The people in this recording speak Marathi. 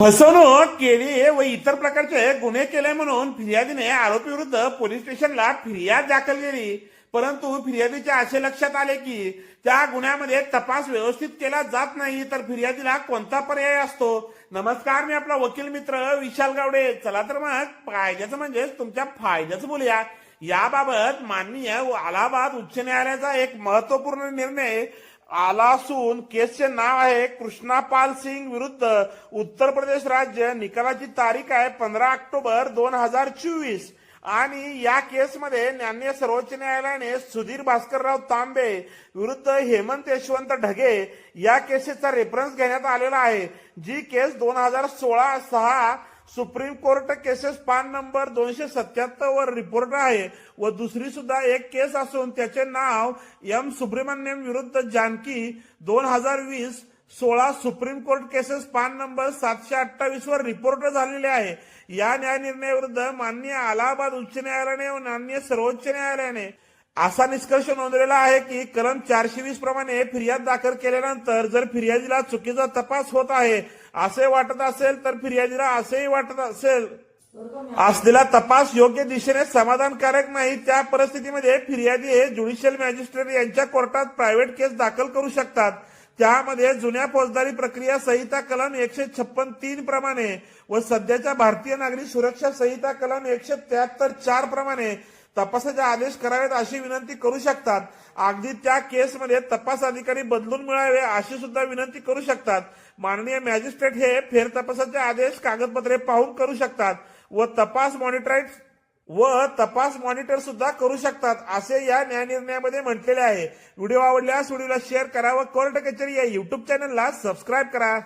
फसवणूक केली व इतर प्रकारचे गुन्हे केले म्हणून फिर्यादीने आरोपी विरुद्ध पोलीस स्टेशनला फिर्याद दाखल केली. परंतु फिर्यादीच्या असे लक्षात आले की त्या गुन्ह्यामध्ये तपास व्यवस्थित केला जात नाही तर फिर्यादीला कोणता पर्याय असतो? नमस्कार मी आपला वकील मित्र विशाल गावडे. चला तर मग फायद्याचं म्हणजेच तुमच्या फायद्याचं बोलूया. याबाबत माननीय अलाहाबाद उच्च न्यायालयाचा एक महत्त्वपूर्ण निर्णय आला असून केसचे नाव आहे कृष्णापाल सिंग विरुद्ध उत्तर प्रदेश राज्य निकालाची तारीख आहे पंधरा ऑक्टोबर दोन हजार चोवीस. आणि या केसमध्ये माननीय सर्वोच्च न्यायालयाने सुधीर भास्करराव तांबे विरुद्ध हेमंत यशवंत ढगे या केसेसचा रेफरन्स घेण्यात आलेला आहे. जी केस दोन हजार सोळा सहा सुप्रीम कोर्ट केसेस पान नंबर दोनशे सत्याहत्तर वर रिपोर्ट आहे व दुसरी सुद्धा एक केस असून त्याचे नाव एम सुब्रमण्यम विरुद्ध जानकी दोन हजार वीस सोळा सुप्रीम कोर्ट केसेस पान नंबर सातशे अठ्ठावीस वर रिपोर्ट झालेले आहे. या न्याय निर्णयाविरुद्ध माननीय अलाहाबाद उच्च न्यायालयाने व मान्य सर्वोच्च न्यायालयाने असा निष्कर्ष नोंदवलेला आहे की कलम चारशे वीस प्रमाणे फिर्याद दाखल केल्यानंतर जर फिर्यादीला चुकीचा तपास होत आहे असे वाटत असेल तर फिर्यादीला असेही वाटत असेल. असलेला तपास योग्य दिशेने समाधानकारक नाही त्या परिस्थितीमध्ये फिर्यादी हे ज्युडिशियल मॅजिस्ट्रेट यांच्या कोर्टात प्रायव्हेट केस दाखल करू शकतात. त्यामध्ये जुन्या फौजदारी प्रक्रिया संहिता कलम एकशे छप्पन तीन प्रमाणे व सध्याच्या भारतीय नागरिक सुरक्षा संहिता कलम एकशे त्र्याहत्तर चार प्रमाणे तपासाचे आदेश करावेत अशी विनंती करू शकतात. अगदी त्या केसमध्ये तपास अधिकारी बदलून मिळावे अशी सुद्धा विनंती करू शकतात. माननीय मॅजिस्ट्रेट हे फेर तपासाचे आदेश कागदपत्रे पाहून करू शकतात व तपास मॉनिटराईट व तपास मॉनिटर सुद्धा करू शकतात असे या न्यायनिर्णयामध्ये म्हटलेले आहे. व्हिडिओ आवडल्यास व्हिडिओला शेअर करा व कोर्ट कचेरी या युट्यूब चॅनलला सबस्क्राईब करा.